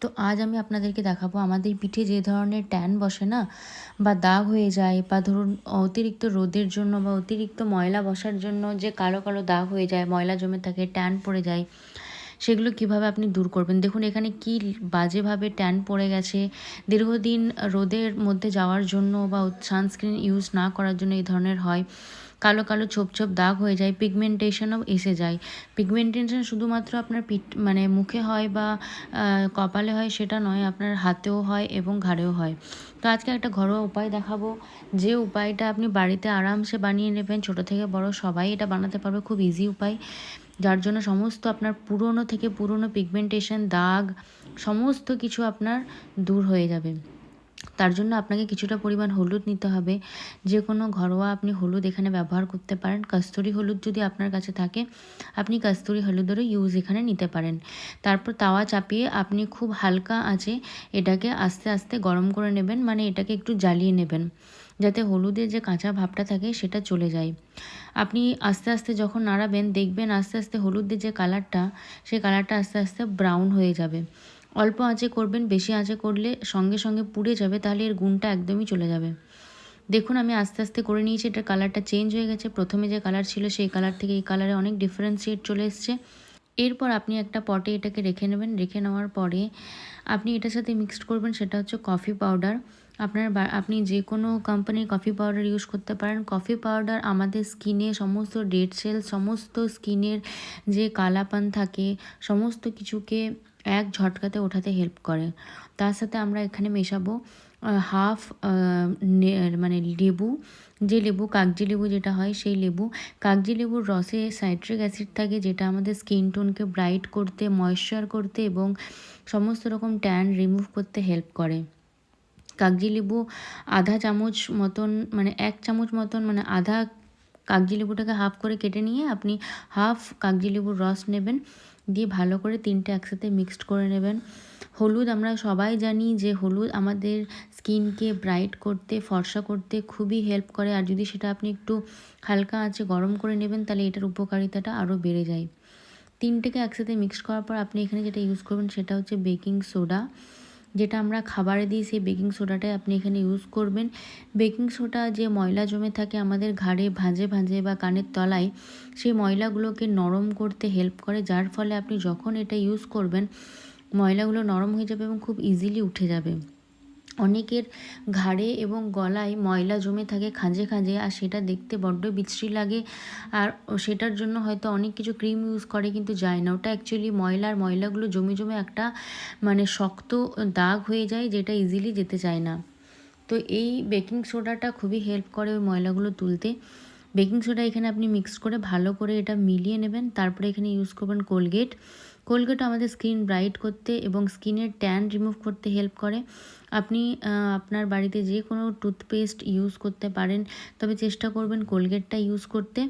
তো আজ আমি আপনাদেরকে দেখাবো, আমাদের পিঠে যে ধরনের ট্যান বসে না, বা দাগ হয়ে যায়, বা ধরুন অতিরিক্ত রোদের জন্য বা অতিরিক্ত ময়লা বসার জন্য যে কালো কালো দাগ হয়ে যায়, ময়লা জমে থাকে, ট্যান পড়ে যায়, সেগুলো কীভাবে আপনি দূর করবেন? দেখুন, এখানে কি বাজেভাবে ট্যান পড়ে গেছে। দীর্ঘদিন রোদের মধ্যে যাওয়ার জন্য বা সানস্ক্রিন ইউজ না করার জন্য এই ধরনের হয়। কালো কালো ছোপ ছোপ দাগ হয়ে যায় পিগমেন্টেশনও এসে যায়। পিগমেন্টেশন শুধুমাত্র আপনার পিঠ মানে মুখে হয় বা কপালে হয় সেটা নয়, আপনার হাতেও হয় এবং ঘাড়েও হয়। তো আজকে একটা ঘরোয়া উপায় দেখাবো। যে উপায়টা আপনি বাড়িতে আরামসে বানিয়ে নেবেন, ছোটো থেকে বড় সবাই এটা বানাতে পারবে, খুব ইজি উপায়। যার জন্য সমস্ত আপনার পুরনো থেকে পুরনো পিগমেন্টেশন দাগ, সমস্ত কিছু আপনার দূর হয়ে যাবে। তার জন্য আপনাকে কিছুটা পরিমাণ হলুদ নিতে হবে। যে কোনো ঘরোয়া আপনি হলুদ এখানে ব্যবহার করতে পারেন। কস্তুরি হলুদ যদি আপনার কাছে থাকে, আপনি কস্তুরি হলুদেরও ইউজ এখানে নিতে পারেন। তারপর তাওয়া চাপিয়ে আপনি খুব হালকা আঁচে এটাকে আস্তে আস্তে গরম করে নেবেন মানে এটাকে একটু জ্বালিয়ে নেবেন। যাতে হলুদের যে কাঁচা ভাবটা থাকে সেটা চলে যায়। আপনি আস্তে আস্তে যখন নাড়াবেন, দেখবেন আস্তে আস্তে হলুদের যে কালারটা সেই কালারটা আস্তে আস্তে ব্রাউন হয়ে যাবে। অল্প আঁচে করবেন, বেশি আঁচে করলে সঙ্গে সঙ্গে পুড়ে যাবে, তাহলে এর গুণটা একদমই চলে যাবে। দেখুন, আমি আস্তে আস্তে করে নিয়েছি এটার কালারটা চেঞ্জ হয়ে গেছে। প্রথমে যে কালার ছিল, সেই কালার থেকে এই কালারে অনেক ডিফারেন্সিয়েট চলে এসছে। এরপর আপনি একটা পটে এটাকে রেখে নেবেন। রেখে নেওয়ার পরে আপনি এটার সাথে মিক্সড করবেন, সেটা হচ্ছে কফি পাউডার আপনার আপনি যে কোনো কোম্পানির কফি পাউডার ইউজ করতে পারেন। কফি পাউডার আমাদের স্কিনে সমস্ত ডেড সেল সমস্ত স্কিনের যে কালাপান থাকে, সমস্ত কিছুকে এক ঝটকাতে ওঠাতে হেল্প করে। তার সাথে আমরা এখানে মেশাবো হাফ মানে লেবু, যে লেবু, কাগজি লেবু যেটা হয় সেই লেবু। কাগজি লেবুর রসে সাইট্রিক অ্যাসিড থাকে যেটা আমাদের স্কিন টোনকে ব্রাইট করতে ময়েশ্চার করতে এবং সমস্ত রকম ট্যান রিমুভ করতে হেল্প করে। কাগজি লেবু আধা চামচ মতন মানে এক চামচ মতন মানে আধা কাগজি লেবুটাকে হাফ করে কেটে নিয়ে আপনি হাফ কাগজি লেবুর রস নেবেন, দিয়ে ভালো করে তিনটে একসাথে মিক্সড করে নেবেন। হলুদ আমরা সবাই জানি যে হলুদ আমাদের স্কিনকে ব্রাইট করতে, ফর্সা করতে খুবই হেল্প করে। আর যদি সেটা আপনি একটু হালকা আছে গরম করে নেবেন, তাহলে এটার উপকারিতাটা আরও বেড়ে যায়। তিনটেকে একসাথে মিক্সড করার পর আপনি এখানে যেটা ইউজ করবেন সেটা হচ্ছে বেকিং সোডা। যেটা আমরা খাবারে দিই, সেই বেকিং সোডাটাই আপনি এখানে ইউজ করবেন। বেকিং সোডা যে ময়লা জমে থাকে আমাদের ঘাড়ে ভাঁজে ভাঁজে বা কানের তলায়, সেই ময়লাগুলোকে নরম করতে হেল্প করে। যার ফলে আপনি যখন এটা ইউজ করবেন, ময়লাগুলো নরম হয়ে যাবে এবং খুব ইজিলি উঠে যাবে। অনেকের ঘাড়ে এবং গলায় ময়লা জমে থাকে খাঁজে খাঁজে, আর সেটা দেখতে বড্ড বিশ্রী লাগে। আর সেটার জন্য হয়তো অনেক কিছু ক্রিম ইউজ করে, কিন্তু যায় না। ওটা অ্যাকচুয়ালি ময়লার ময়লাগুলো জমে জমে একটা মানে শক্ত দাগ হয়ে যায় যেটা ইজিলি যেতে চায় না। তো এই বেকিং সোডাটা খুবই হেল্প করে ওই ময়লাগুলো তুলতে। বেকিং সোডা এখানে আপনি মিক্স করে ভালো করে এটা মিলিয়ে নেবেন। তারপরে এখানে ইউজ করবেন কোলগেট কোলগেট আমাদের স্কিন ব্রাইট করতে এবং স্কিনের ট্যান রিমুভ করতে হেল্প করে। আপনি আপনার বাড়িতে যে কোনো টুথপেস্ট ইউজ করতে পারেন, তবে চেষ্টা করবেন কোলগেটটা ইউজ করতে।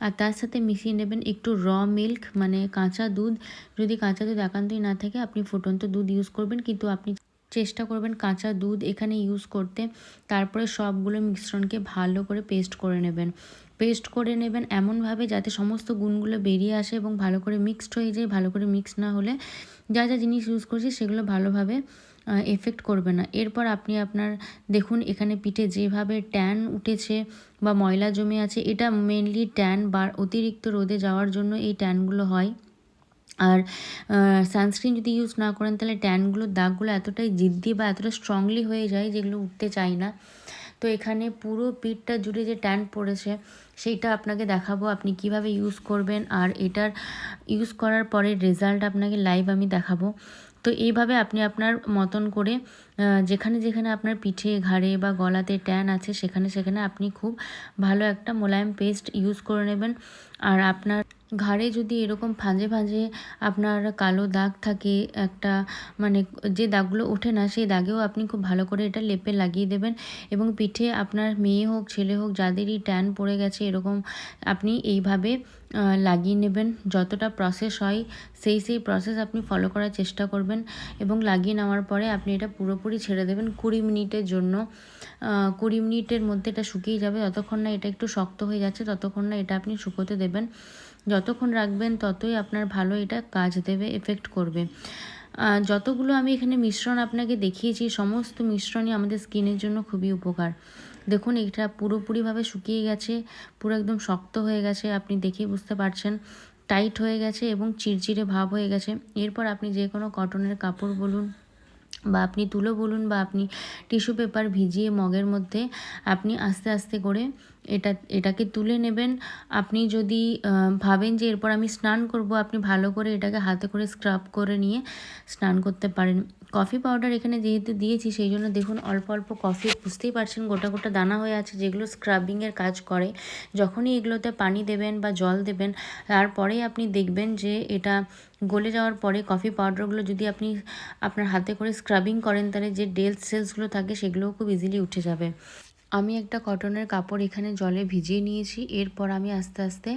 আর তার সাথে মিশিয়ে নেবেন একটু র মিল্ক মানে কাঁচা দুধ। যদি কাঁচা দুধ একান্তই না থাকে, আপনি ফুটন্ত দুধ ইউজ করবেন। কিন্তু আপনি চেষ্টা করবেন কাঁচা দুধ এখানে ইউজ করতে। তারপরে সবগুলো মিশ্রণকে ভালো করে পেস্ট করে নেবেন। পেস্ট করে নেবেন এমনভাবে যাতে সমস্ত গুণগুলো বেরিয়ে আসে এবং ভালো করে মিক্সড হয়ে যায়, ভালো করে মিক্স না হলে যা যা জিনিস ইউজ করছি সেগুলো ভালোভাবে এফেক্ট করবে না। এরপর আপনি আপনার, দেখুন এখানে পিঠে যেভাবে ট্যান উঠেছে বা ময়লা জমে আছে, এটা মেনলি ট্যান বা অতিরিক্ত রোদে যাওয়ার জন্য এই ট্যানগুলো হয়। আর সানস্ক্রিন যদি ইউজ না করেন তাহলে ট্যানগুলোর দাগগুলো এতটাই জিদ্দি বা এতটা স্ট্রংলি হয়ে যায় যেগুলো উঠতে চায় না। তো এখানে পুরো পিঠটা জুড়ে যে ট্যান পড়েছে, সেইটা আপনাকে দেখাবো আপনি কীভাবে ইউজ করবেন। আর এটার ইউজ করার পরে রেজাল্ট আপনাকে লাইভ আমি দেখাবো। তো এইভাবে আপনি আপনার মতন করে যেখানে যেখানে আপনার পিঠে ঘাড়ে বা গলাতে ট্যান আছে, সেখানে সেখানে আপনি খুব ভালো একটা মোলায়েম পেস্ট ইউজ করে নেবেন। আর আপনার ঘাড়ে যদি এরকম ফাঁজে ফাঁজে আপনার কালো দাগ থাকে, একটা মানে যে দাগগুলো ওঠে না, সেই দাগেও আপনি খুব ভালো করে এটা লেপে লাগিয়ে দেবেন এবং পিঠে আপনার মেয়ে হোক, ছেলে হোক, যাদেরই ট্যান পড়ে গেছে এরকম আপনি এইভাবে লাগিয়ে নেবেন। যতটা প্রসেস হয়, সেই সেই প্রসেস আপনি ফলো করার চেষ্টা করবেন এবং লাগিয়ে নেওয়ার পরে আপনি এটা পুরোপুরি ছেড়ে দেবেন কুড়ি মিনিটের জন্য। কুড়ি মিনিটের মধ্যে এটা শুকিয়ে যাবে, যতক্ষণ না এটা একটু শক্ত হয়ে যাচ্ছে, ততক্ষণ না এটা আপনি শুকোতে দেবেন। যতক্ষণ রাখবেন ততই আপনার ভালো এটা কাজ দেবে এফেক্ট করবে। যতগুলো আমি এখানে মিশ্রণ আপনাকে দেখিয়েছি, সমস্ত মিশ্রণই আমাদের স্কিনের জন্য খুবই উপকার। দেখুন, এটা পুরোপুরিভাবে শুকিয়ে গেছে, পুরো একদম শক্ত হয়ে গেছে, আপনি দেখেই বুঝতে পারছেন। টাইট হয়ে গেছে এবং চিরচিরে ভাব হয়ে গেছে। এরপর আপনি যে কোনো কটনের কাপড় বলুন বা আপনি তুলো বলুন বা আপনি টিস্যু পেপার ভিজিয়ে মগের মধ্যে আপনি আস্তে আস্তে করে এটা, এটাকে তুলে নেবেন। আপনি যদি ভাবেন যে এরপর আমি স্নান করব, আপনি ভালো করে এটাকে হাতে করে স্ক্রাব করে নিয়ে স্নান করতে পারেন। কফি পাউডার এখানে যেহেতু দিয়েছি, সেই জন্য দেখুন অল্প অল্প কফি, বুঝতেই পারছেন গোটা গোটা দানা হয়ে আছে, যেগুলো স্ক্রাবিংয়ের কাজ করে। যখনই এগুলোতে পানি দেবেন বা জল দেবেন, তারপরেই আপনি দেখবেন যে এটা গলে যাওয়ার পরে কফি পাউডারগুলো যদি আপনি আপনার হাতে করে স্ক্রাবিং করেন, তাহলে যে ডেল সেলসগুলো থাকে, সেগুলোও খুব ইজিলি উঠে যাবে। আমি একটা কটনের কাপড় এখানে জলে ভিজিয়ে নিয়েছি। এরপর আমি আস্তে আস্তে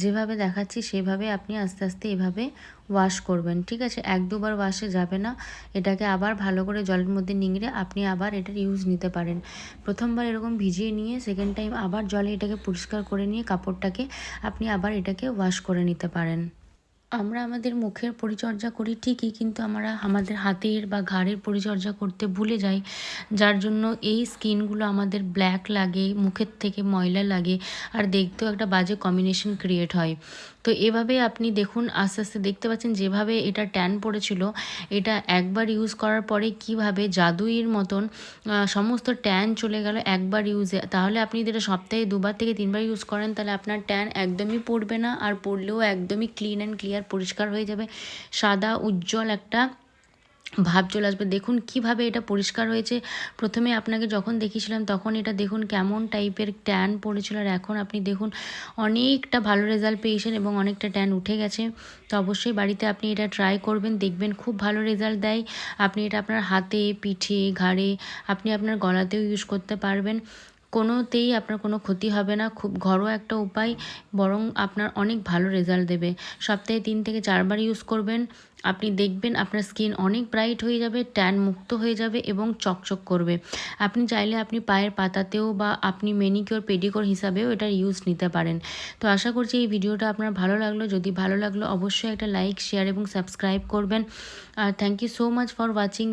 যেভাবে দেখাচ্ছি, সেভাবে আপনি আস্তে আস্তে এভাবে ওয়াশ করবেন, ঠিক আছে? এক দুবার ওয়াশে যাবে না। এটাকে আবার ভালো করে জলের মধ্যে নিংড়ে আপনি আবার এটার ইউজ নিতে পারেন। প্রথমবার এরকম ভিজিয়ে নিয়ে সেকেন্ড টাইম আবার জলে এটাকে পরিষ্কার করে নিয়ে কাপড়টাকে আপনি আবার এটাকে ওয়াশ করে নিতে পারেন। আমরা আমাদের মুখের পরিচর্যা করি ঠিকই, কিন্তু আমরা আমাদের হাতের বা ঘাড়ের পরিচর্যা করতে ভুলে যাই। যার জন্য এই স্কিনগুলো আমাদের ব্ল্যাক লাগে, মুখের থেকে ময়লা লাগে, আর দেখতেও একটা বাজে কম্বিনেশন ক্রিয়েট হয়। তো এভাবে আপনি দেখুন, আস্তে আস্তে দেখতে পাচ্ছেন যেভাবে এটা ট্যান পড়েছিল, এটা একবার ইউজ করার পরে কীভাবে জাদুইয়ের মতন সমস্ত ট্যান চলে গেল একবার ইউজে। তাহলে আপনি যেটা সপ্তাহে দুবার থেকে তিনবার ইউজ করেন, তাহলে আপনার ট্যান একদমই পড়বে না, আর পড়লেও একদমই ক্লিন অ্যান্ড ক্লিয়ার পরিষ্কার হয়ে যাবে। সাদা, উজ্জ্বল একটা ভাব চলে আসবে। দেখুন কীভাবে এটা পরিষ্কার হয়েছে। প্রথমে আপনাকে যখন দেখিয়েছিলাম তখন এটা দেখুন কেমন টাইপের ট্যান পড়েছিল আর এখন আপনি দেখুন অনেকটা ভালো রেজাল্ট পেয়েছেন এবং অনেকটা ট্যান উঠে গেছে। তো অবশ্যই বাড়িতে আপনি এটা ট্রাই করবেন, দেখবেন খুব ভালো রেজাল্ট দেয়। আপনি এটা আপনার হাতে, পিঠে, ঘাড়ে আপনি আপনার গলাতেও ইউজ করতে পারবেন। কোনোতেই আপনার কোনো ক্ষতি হবে না, খুব ঘরোয়া একটা উপায়, বরং আপনার অনেক ভালো রেজাল্ট দেবে। সপ্তাহে তিন থেকে চারবার ইউজ করবেন, আপনি দেখবেন আপনার স্কিন অনেক ব্রাইট হয়ে যাবে ট্যান মুক্ত হয়ে যাবে এবং চকচক করবে। আপনি চাইলে আপনি পায়ের পাতাতেও বা আপনি মেনিকিওর পেডিকোর হিসাবেও এটার ইউজ নিতে পারেন। তো আশা করছি এই ভিডিওটা আপনার ভালো লাগল। যদি ভালো লাগল, অবশ্যই একটা লাইক শেয়ার এবং সাবস্ক্রাইব করবেন। আর thank you so much for watching